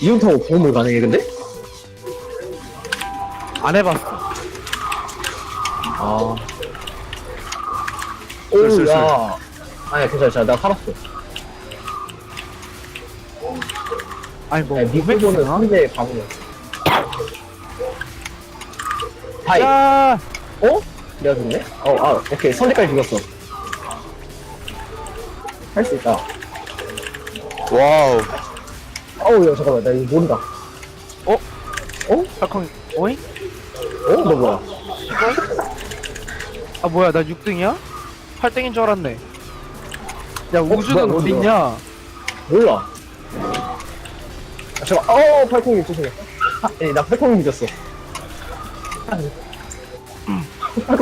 이형 타고 보험을 가능해 근데? 안 해봤어. 아. 술, 술, 오, 야. 아니야, 괜찮아, 괜찮아. 나 살았어. 아니 뭐 야, 미국보는 맥스나? 상대 방어. 하이. 야, 어? 내가 죽네? 어, 아, 오케이. 선대까지 죽였어. 할 수 있다. 와우. 어우, 야, 잠깐만. 나 이거 모른다. 어? 어? 팔콩, 오잉? 어? 너 뭐야? 아 뭐야 나 6등이야? 8등인 줄 알았네. 야 우주는 뭐야, 어디 뭐야. 있냐? 몰라. 아, 잠깐. 어, 팔콩이 조심해. 아, 예, 나 팔콩이 믿었어.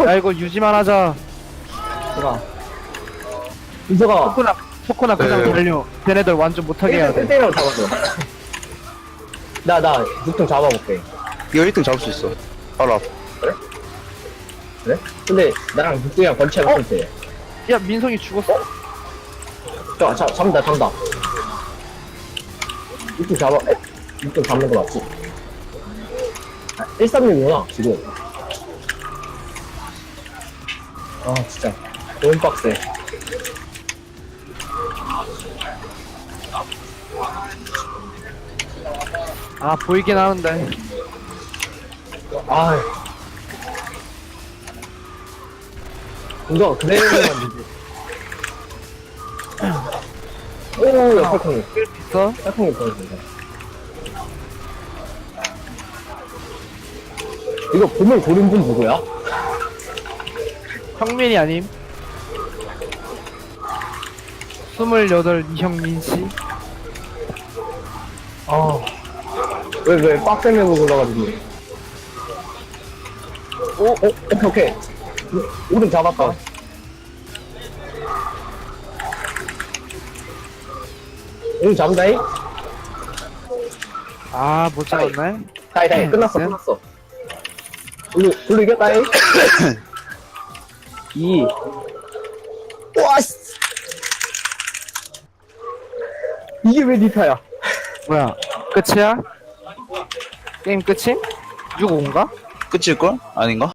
야 이거 유지만 하자. 잠깐. 민서가 포코나 포코나 그냥 네. 달려. 걔네들 완전 못하게 해야 돼. 1등이라고 잡았어. 나, 나 6등 잡아볼게. 이거 1등 잡을 수 있어. 바로 앞. 그래? 근데 나랑 6등이랑 번치가 어? 때. 야 민성이 죽었어. 자, 자, 잡는다, 잡는다. 6등 잡아, 에? 6등 잡는 거 맞지? 아, 136이구나, 지금. 아, 진짜. 너무 빡세. 아 보이긴 하는데. 아 이거 그대로만 되지. 오, 야, 팔콩이. 있어? 팔콩이 보여준다. 이거 보물 고른 분 누구야? 형민이 아님. 28 이형민 씨. 아. 왜, 왜, 빡세 메고 골라가지고. 오, 오, 오케이, 오케이. 오른 잡았다. 오른 잡는다잉? 아 못 잡았네. 다이, 다이, 끝났어, 네. 끝났어. 블루, 블루 이겼다잉? 이. 와, 씨. 이게 왜 니타야? 뭐야? 끝이야? 게임 끝임? 6-5인가? 끝일걸? 아닌가?